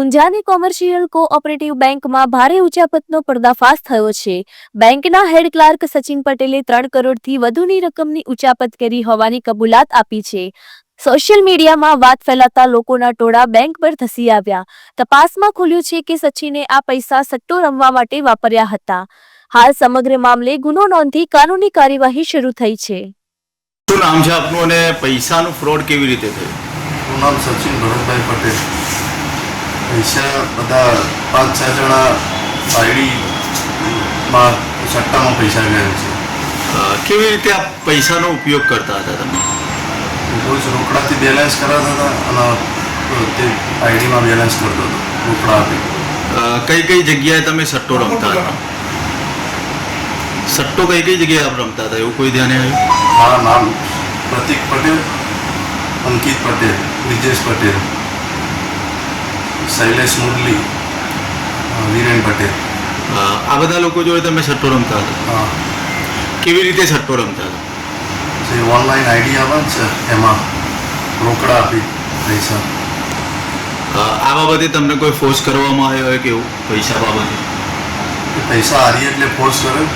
ઊંઝાની commercial cooperative બેંકમાં ભારે ઉચાપતનો પર્દાફાશ થયો છે. બેંકના હેડ ક્લાર્ક સચિન પટેલે ત્રણ કરોડથી વધુની રકમની ઉચાપત કરી હોવાની કબૂલાત આપી છે. સોશિયલ મીડિયામાં વાત ફેલાતા લોકોના ટોળા બેંક પર ધસી આવ્યા. તપાસમાં ખુલ્યું છે કે સચિને આ પૈસા સટ્ટો રમવા માટે વાપર્યા હતા. હાલ સમગ્ર મામલે ગુનો નોંધી કાનૂની કાર્યવાહી શરૂ થઈ છે. શું નામ છે આપનું અને પૈસાનું ફ્રોડ કેવી રીતે થયું? નામ સચિન ભરતભાઈ પટેલ. પૈસા બધા પાંચ છ જણા આઈડીમાં સટ્ટામાં પૈસા ગયા છે. કેવી રીતે આ પૈસાનો ઉપયોગ કરતા હતા તમે? રોજ રોકડાથી બેલેન્સ કરાવતા હતા અને તે આઈડીમાં બેલેન્સ કરતો હતો રોકડા આપી. કઈ કઈ જગ્યાએ તમે સટ્ટો રમતા હતા? સટ્ટો કઈ કઈ જગ્યાએ આપ રમતા હતા? એવું કોઈ ધ્યાને આવ્યું? મારા નામ પ્રતિક પટેલ અંકિત પટેલ બ્રિજેશ પટેલ. શૈલેષ મુરલી વિરેન પટેલ. આ બધા લોકો જોડે તમે સટ્ટો રમતા હતા? હા. કેવી રીતે સટ્ટો રમતા હતા? જે ઓનલાઈન આઈડી આવે છે એમાં રોકડા આપી પૈસા. આ બાબતે તમને કોઈ ફોર્સ કરવામાં આવ્યો હોય કેવું પૈસા બાબતે? પૈસા હારી એટલે ફોર્સ કર્યો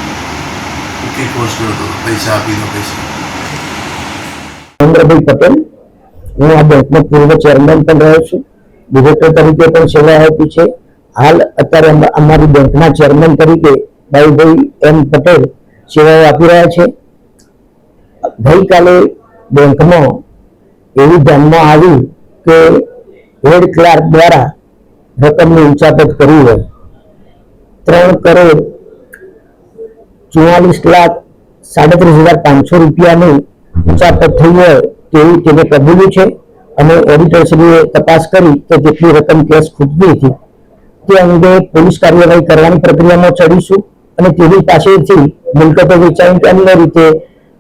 કે ફોર્સ કર્યો હતો પૈસા આપી દો પૈસા. ચંદ્રભાઈ પટેલ. હું આ બેંકનો પૂર્વ ચેરમેન પણ રહ્યો છું. ડિરેક્ટર તરીકે પણ સેવા આપી છે. હાલ અત્યારે અમારી બેંકના ચેરમેન તરીકે ભાઈભાઈ એમ પટેલ સેવાઓ આપી રહ્યા છે. ગઈકાલે બેંકમાં એવું ધ્યાનમાં આવ્યું કે હેડ ક્લાર્ક દ્વારા રકમની ઉંચાપત કરવી હોય. ત્રણ કરોડ ચુમ્માલીસ લાખ સાડત્રીસ હજાર પાંચસો રૂપિયાની ઉંચાપત થઈ હોય તેવું તેને કબૂલ્યું છે. અને ઓડિટરશ્રીએ તપાસ કરી તો જેટલી રકમ કેશ ખૂટતી હતી, તે અંગે પોલીસ કાર્યવાહી કરવાની પ્રક્રિયામાં ચડીશું અને તેની પાસેથી મિલકતો વેચાણ કે અન્ય રીતે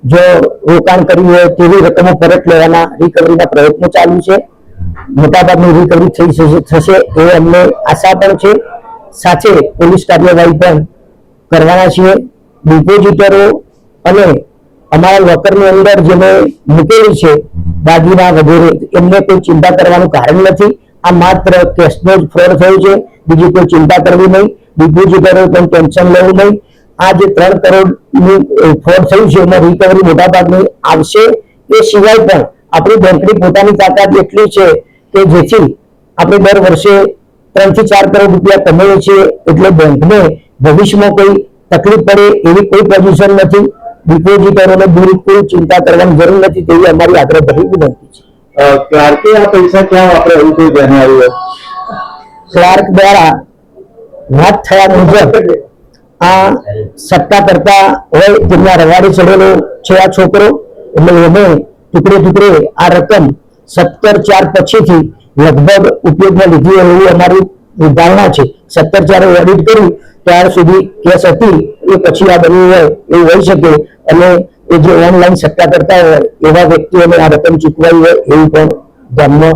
જો રોકાણ કર્યું હોય તેવી રકમો પરત લેવાના રિકવરીના પ્રયત્નો ચાલુ છે. મોટાભાગની રિકવરી થઈ થશે એ અમને આશા પણ છે. સાથે પોલીસ કાર્યવાહી પણ કરવાના છીએ. ડિપોઝિટરો અને અમારા લોકરની અંદર જેને મૂકેલી છે દાગીના વગેરે, એમને કોઈ ચિંતા કરવાનું કારણ નથી. આ માત્ર કેશનો જ ફ્રોડ થયો છે. બીજી કોઈ ચિંતા કરવી નહીં. ડિપોઝિટરો પણ ટેન્શન લેવું નહીં. આ જે ત્રણ કરોડનું ફ્રોડ થયું છે, એમાં રિકવરી મોટાભાગની આવશે. એ સિવાય પણ આપણી બેંકની પોતાની તાકાત એટલી છે કે જેથી આપણે દર વર્ષે ત્રણથી ચાર કરોડ રૂપિયા કમાઈએ છીએ. એટલે બેંકને ભવિષ્યમાં કોઈ તકલીફ પડે એવી કોઈ પોઝિશન નથી. ડિપોઝિટરોને બિલકુલ ચિંતા કરવાની જરૂર નથી તેવી અમારી આગ્રહભરી વિનંતી છે ક્લાર્કે આ પૈસા ક્યાં વાપરે એવું કોઈ ધ્યાને આવ્યું ક્લાર્ક દ્વારા વાત થયા મુજબ આ સટ્ટા કરતા હોય તેમના રવાડે ચડેલો છે આ છોકરો એટલે એને ટુકડે ટુકડે આ રકમ સત્તર ચાર પછીથી લગભગ ઉપયોગમાં લીધી હોય એવું અમારી ધારણા છે. સત્તર ચારે ઓડિટ કર્યું ત્યાર સુધી કેસ હતી, એ પછી આ બન્યું હોય, એવું હોઈ શકે. અને એ જે ઓનલાઈન સટ્ટા કરતા હોય, એવા વ્યક્તિઓને આ રકમ ચૂકવાઈ હોય, એવું પણ ધ્યાનમાં